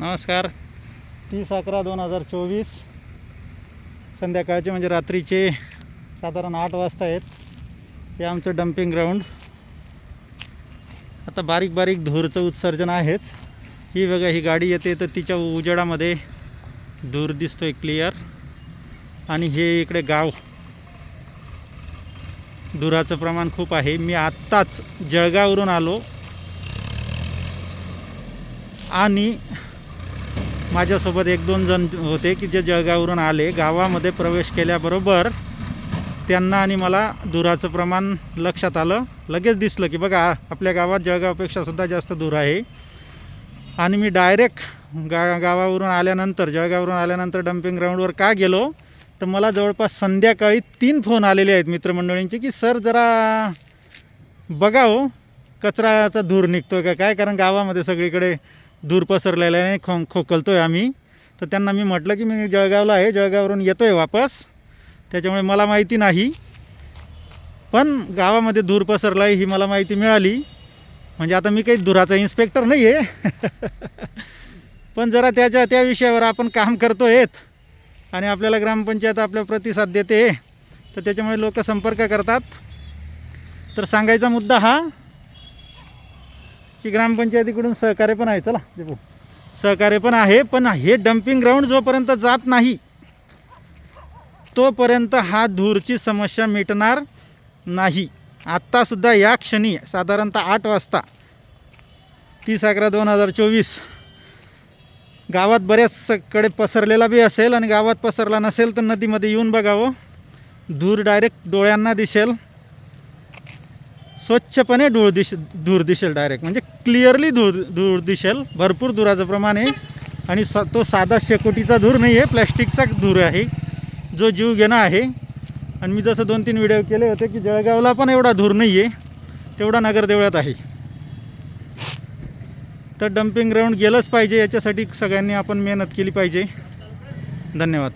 नमस्कार. तीस अकरा दोन हजार चोवीस. संध्याकाळचे म्हणजे रात्रीचे साधारण आठ वाजता आहेत. हे आमचं डम्पिंग ग्राउंड आता बारीक बारीक धूरचं उत्सर्जन आहेच. ही बघा ही गाडी येते तर तिच्या उजेडामध्ये धूर दिसतोय क्लिअर आणि हे इकडे गाव. धुराचं प्रमाण खूप आहे. मी आत्ताच जळगाववरून आलो. आणि माझ्यासोबत एक दोन जण होते की जे जळगाववरून आले. गावामध्ये प्रवेश केल्याबरोबर त्यांना आणि मला धुराचं प्रमाण लक्षात आलं. लगेच दिसलं की बघा आपल्या गावात जळगावपेक्षा सुद्धा जास्त धूर आहे. आणि मी डायरेक्ट गा गावावरून आल्यानंतर जळगाववरून आल्यानंतर डम्पिंग ग्राउंडवर का गेलो? तर मला जवळपास संध्याकाळी तीन फोन आलेले आहेत मित्रमंडळींचे की सर जरा बघा हो कचराचा धूर निघतो का? काय? कारण गावामध्ये सगळीकडे धूर पसरलेला आहे खो खोकलतो आहे आम्ही. तर त्यांना मी म्हटलं की मी जळगावला आहे जळगाववरून येतो आहे वापस. त्याच्यामुळे मला माहिती नाही. पण गावामध्ये धूर पसरला आहे ही मला माहिती मिळाली. म्हणजे आता मी काही धुराचा इन्स्पेक्टर नाही आहे पण जरा त्याच्या त्या विषयावर आपण काम करतो आहेत आणि आपल्याला ग्रामपंचायत आपल्या प्रतिसाद देते. तर त्याच्यामुळे लोक संपर्क करतात. तर सांगायचा मुद्दा हा की ग्रामपंचायतीकडून सहकार्य पण आहे चला देऊ. सहकार्य पण आहे पण हे डम्पिंग ग्राउंड जोपर्यंत जात नाही तोपर्यंत हा धूरची समस्या मिटणार नाही. आत्तासुद्धा या क्षणी साधारणतः आठ वाजता तीस अकरा दोन हजार चोवीस गावात बऱ्याचकडे पसरलेला बी असेल आणि गावात पसरला नसेल तर नदीमध्ये येऊन बघावं. धूर डायरेक्ट डोळ्यांना दिसेल. स्वच्छपणे धूळ दिश धूर दिसेल डायरेक्ट म्हणजे क्लिअरली धूर धूर दिसेल भरपूर धुराचं प्रमाण आहे. आणि स तो साधा शेकोटीचा धूर नाही आहे प्लॅस्टिकचा धूर आहे. जो जीव घेणं आहे. आणि मी जसं दोन तीन व्हिडिओ केले होते की जळगावला पण एवढा धूर नाही आहे तेवढा नगरदेवळात आहे. तर डम्पिंग ग्राउंड गेलंच पाहिजे. याच्यासाठी सगळ्यांनी आपण मेहनत केली पाहिजे. धन्यवाद.